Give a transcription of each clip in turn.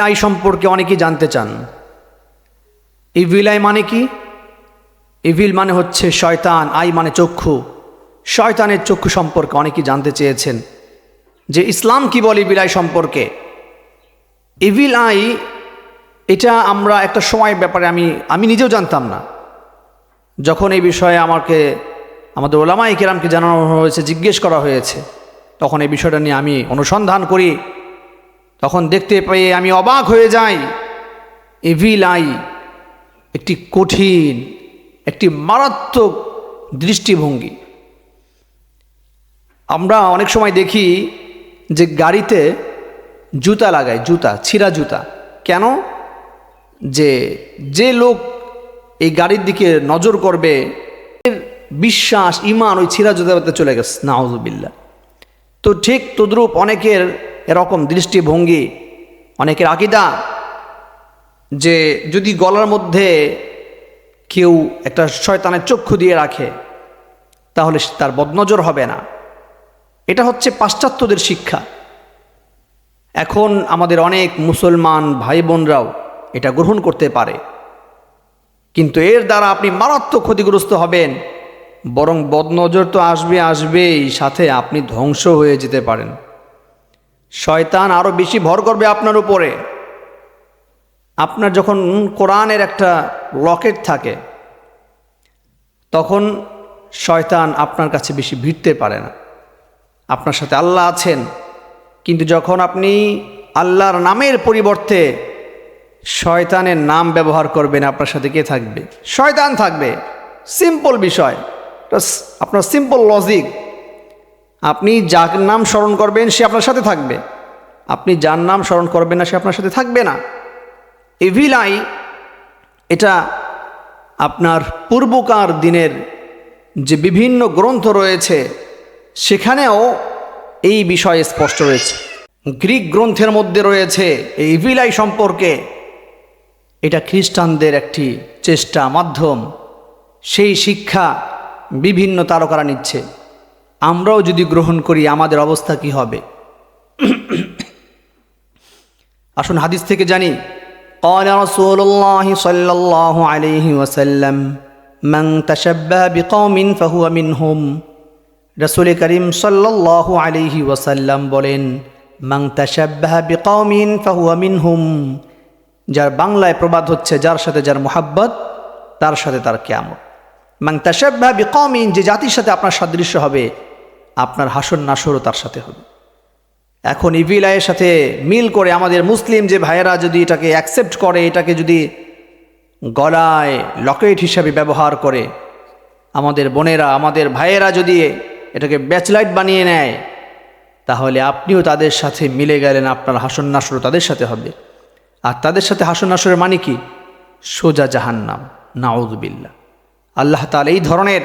I সম্পর্কে অনেকেই জানতে চান। ইভিল আই মানে কি? ইভিল মানে হচ্ছে শয়তান, আই মানে চক্ষু। শয়তানের চক্ষু সম্পর্কে অনেকেই জানতে চেয়েছেন যে ইসলাম কি বলে আই সম্পর্কে? ইভিল আই এটা আমরা একটা সময় ব্যাপারে আমি আমি নিজেও জানতাম না। যখন এই বিষয়ে আমাকে, আমাদের ওলামাই কেরামকে জানানো হয়েছে, জিজ্ঞেস করা হয়েছে, তখন এই বিষয়টা নিয়ে আমি অনুসন্ধান করি। তখন দেখতে পেয়ে আমি অবাক হয়ে যাই। এভিল আই একটি কঠিন, একটি মারাত্মক দৃষ্টিভঙ্গি। আমরা অনেক সময় দেখি যে গাড়িতে জুতা লাগায়, জুতা, ছিঁড়া জুতা। কেন? যে যে লোক এই গাড়ির দিকে নজর করবে বিশ্বাস, ইমান ওই ছিঁড়া জুতাতে চলে গেছে নাউজুবিল্লা তো ঠিক তদ্রূপ অনেকের এরকম দৃষ্টিভঙ্গি, অনেকের আকিদা যে যদি গলার মধ্যে কেউ একটা শয়তানের চক্ষু দিয়ে রাখে, তাহলে তার বদনজর হবে না। এটা হচ্ছে পাশ্চাত্যদের শিক্ষা। এখন আমাদের অনেক মুসলমান ভাই বোনরাও এটা গ্রহণ করতে পারে। কিন্তু এর দ্বারা আপনি মারাত্মক ক্ষতিগ্রস্ত হবেন, বরং বদনজর তো আসবে, আসবেই, সাথে আপনি ধ্বংস হয়ে যেতে পারেন। শয়তান আরও বেশি ভর করবে আপনার উপরে। আপনার যখন কোরআনের একটা লকেট থাকে, তখন শয়তান আপনার কাছে বেশি ভিড়তে পারে না। আপনার সাথে আল্লাহ আছেন, কিন্তু যখন আপনি আল্লাহর নামের পরিবর্তে শয়তানের নাম ব্যবহার করবেন, আপনার সাথে কে থাকবে? শয়তান থাকবে। সিম্পল বিষয়। আপনার সিম্পল লজিক। আপনি যার নাম স্মরণ করবেন, সে আপনার সাথে থাকবে। আপনি যার নাম স্মরণ করবেন না, সে আপনার সাথে থাকবে না। এভিলাই এটা আপনার পূর্বকার দিনের যে বিভিন্ন গ্রন্থ রয়েছে, সেখানেও এই বিষয়ে স্পষ্ট রয়েছে। গ্রিক গ্রন্থের মধ্যে রয়েছে এই ইভিলাই সম্পর্কে। এটা খ্রিস্টানদের একটি চেষ্টা, মাধ্যম। সেই শিক্ষা বিভিন্ন তারকারা নিচ্ছে। আমরাও যদি গ্রহণ করি আমাদের অবস্থা কি হবে আসুন হাদিস থেকে জানি قال رسول الله صلى الله عليه وسلم من تشبه بقوم فهو منهم রসুল করিম সাল্লাল্লাহু আলাইহি ওয়াসাল্লাম বলেন মান তাশাব্বাহা বিকওমিন ফাহুয়া মিনহুম যার বাংলায় প্রবাদ হচ্ছে যার সাথে যার মোহাব্বত তার সাথে তার কিয়ামত মান তাশাব্বাহা বিকওমিন যে জাতির সাথে আপনার সাদৃশ্য হবে আপনার হাসন নাসরও তার সাথে হবে। এখন ইভিলাইয়ের সাথে মিল করে আমাদের মুসলিম যে ভাইয়েরা যদি এটাকে অ্যাকসেপ্ট করে, এটাকে যদি গলায় লকেট হিসাবে ব্যবহার করে, আমাদের বোনেরা, আমাদের ভাইয়েরা যদি এটাকে ব্যাচলাইট বানিয়ে নেয়, তাহলে আপনিও তাদের সাথে মিলে গেলেন, আপনার হাসন নাসরও তাদের সাথে হবে। আর তাদের সাথে হাসন নাসরের মানে কি? সোজা জাহান্নাম নাউজবিল্লা আল্লাহ তাআলা এই ধরনের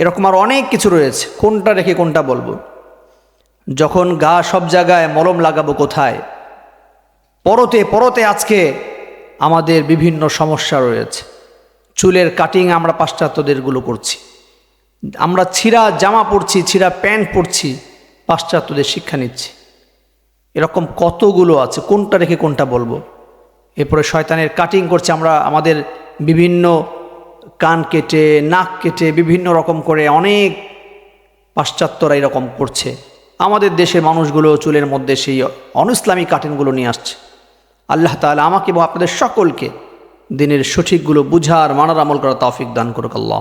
এরকম আর অনেক কিছু রয়েছে। কোনটা রেখে কোনটা বলব? যখন গা সব জায়গায় মলম লাগাবো কোথায়? পরতে পরতে আজকে আমাদের বিভিন্ন সমস্যা রয়েছে। চুলের কাটিং আমরা পাশ্চাত্যদেরগুলো করছি। আমরা ছিঁড়া জামা পরছি, ছিঁড়া প্যান্ট পরছি, পাশ্চাত্যদের শিক্ষা নিচ্ছি। এরকম কতগুলো আছে? কোনটা রেখে কোনটা বলব? এরপরে শয়তানের কাটিং করছে আমরা, আমাদের বিভিন্ন কান কেটে, নাক কেটে, বিভিন্ন রকম করে অনেক পাশ্চাত্যরা এরকম করছে। আমাদের দেশের মানুষগুলো চুলের মধ্যে সেই অনইসলামী কাটিনগুলো নিয়ে আসছে। আল্লাহ তাহলে আমাকে এবং আপনাদের সকলকে দিনের সঠিকগুলো বুঝার, মানার আমল করা তৌফিক দান করুক আল্লাহ।